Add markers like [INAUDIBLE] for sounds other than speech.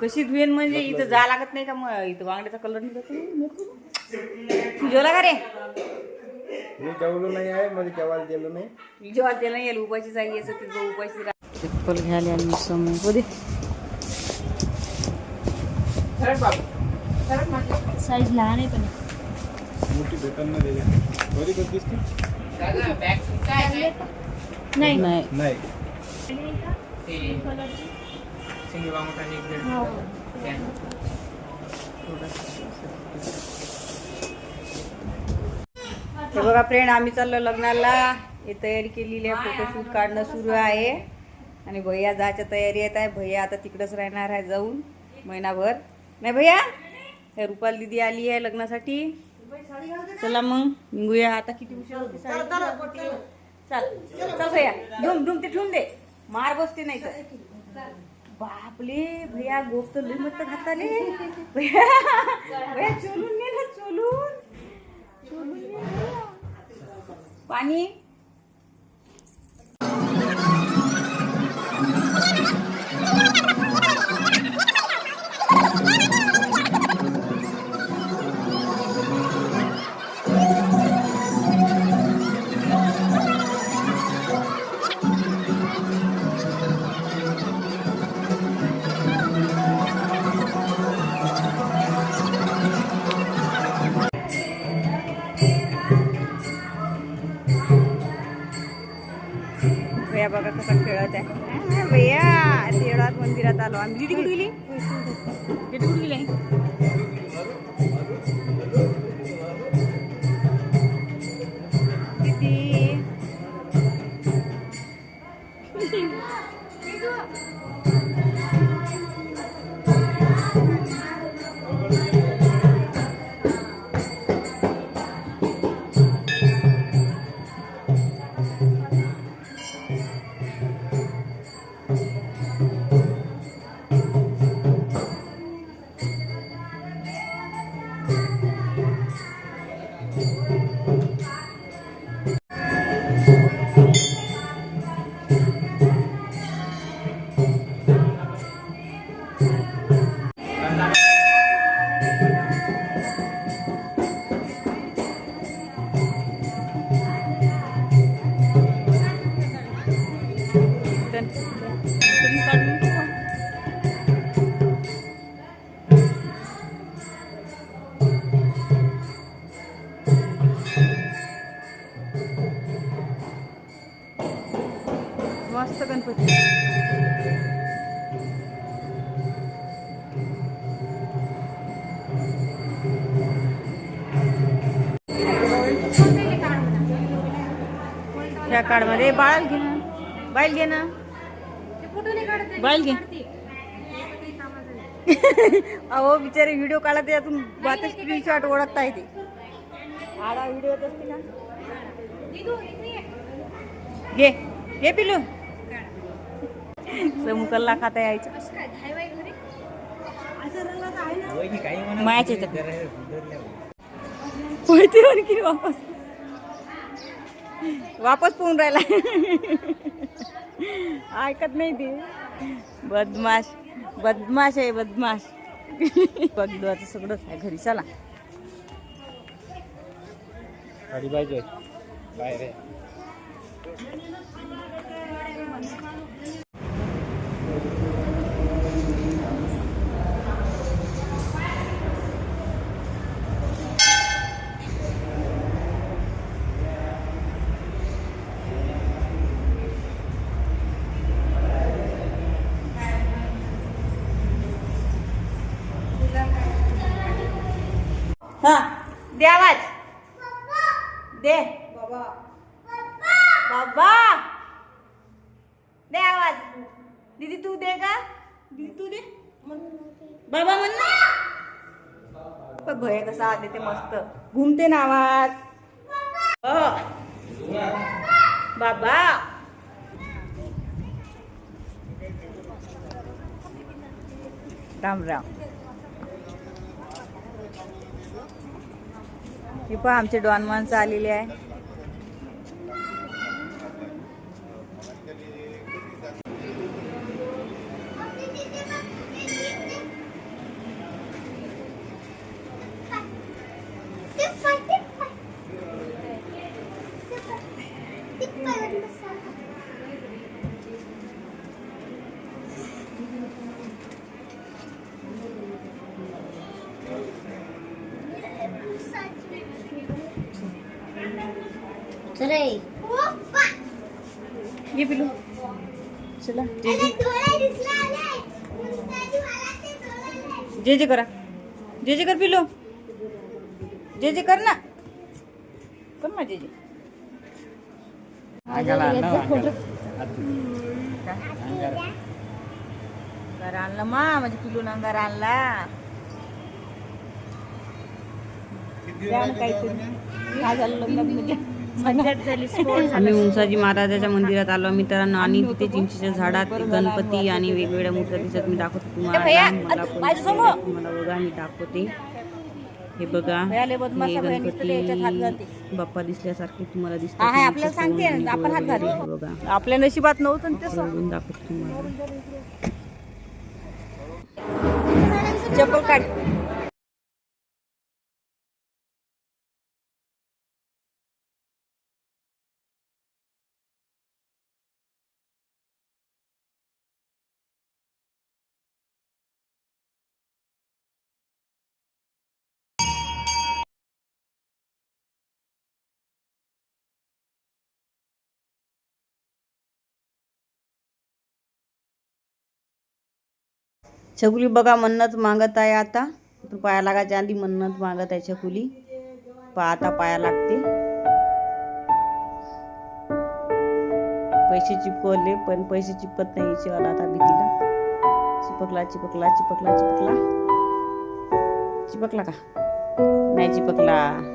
कशी धुवेन म्हणजे इथं जा. लागत नाही का मग इथं बांगड्याचा कलर निघतो जेवला का रे? मी जेवलो नाही आहे मध्ये केव्हा गेलो नाही. जेव्हा त्याला येईल उपाशी जाई याचं तिथं उपाशी चप्पल घ्यायला आणि समोर. हो दे. साईज लहान आहे पण. मोठी भेटन ना त्याच्या बरी दिसते नाही नाही नाही हो. हे बघा फ्रेंड आम्ही चाललो लग्नाला. हे तयारी केलेली आहे फोटोशूट काढणं सुरू आहे. आणि भैया जायच्या तयारी येत आहे भैया आता तिकडंच राहणार आहे जाऊन महिनाभर. नाही भैया? हे रुपाल दिदी आली आहे लग्नासाठी. चला मग निघूया. आता किती उशीर होती. चल. चल भैया धुम धुम ते ठेवून दे. मार बसते नाही तर बापले भैया गोप तर लई मस्त घाताले. भैया [LAUGHS] भैया चोलून ने ना चोलून. चोलून ने ना. पाणी? भैया बघा कसं खेळत आहे. भैया देवळात मंदिरात आलो आम्ही. दिदी कुठे गेली? दिदी कुठे गेली? दिदी. मस्त गणपती. त्या कार्डमध्ये बाळ घे ना. बाईल घे ना. बाईल घे. [LAUGHS] अहो बिचारे व्हिडिओ काढला त्यातून बातच स्क्रीनशॉट ओळखता येते. आडा व्हिडिओ असते घे. पिलू [LAUGHS] मुकल्ला खाता यायचं. मायाच्या की वापस. वापस पोहून राहिला. ऐकत नाही ते. बदमाश. बदमाश आहे बदमाश. बघ सगळंच आहे घरी. चला. पाहिजे बाहेर हा. दे आवाज. दे. बाबा. दे आवाज. दीदी तू दे का? दीदी तू दे. बाबा म्हण ना. भय कसा आले ते मस्त. घुमते ना आवाज. हो. बाबा. राम राम. की पण आमचे डॉन माणसं आलेले आहे. रे ये पिलू चला. जे जे. करा. जे जे कर पिलू जे जे कर ना. कर ना जे जे. अंगार आणला मा माझ्या पिलू अंगार आणला. काय झालं लग्नामध्ये आम्ही उंसाजी महाराजाच्या मंदिरात आलो. मित्रांनो आणि तिथे चिंचेच्या झाडात गणपती आणि वेगवेगळ्या मूर्त्या दिसत. मी दाखवते तुम्हाला. मला तुम्हाला बघा मी दाखवते. हे बघा हे गणपती बाप्पा दिसल्यासारखे तुम्हाला दिसतात. आपल्याला सांगते आपण हात बघा. आपल्या नशिबात नव्हतं ते सोडून दाखवते तुम्हाला. चप्पल काढ. छकुली बघा मन्नत मागत आहे आता. पाया लागायच्या आधी मन्नत मागत आहे छकुली. पा आता पाया लागते. पैसे चिपकवले पण पैसे चिपकत नाही शिवाला आता भीतीला. चिपकला चिपकला चिपकला चिपकला. चिपकला का? नाही चिपकला.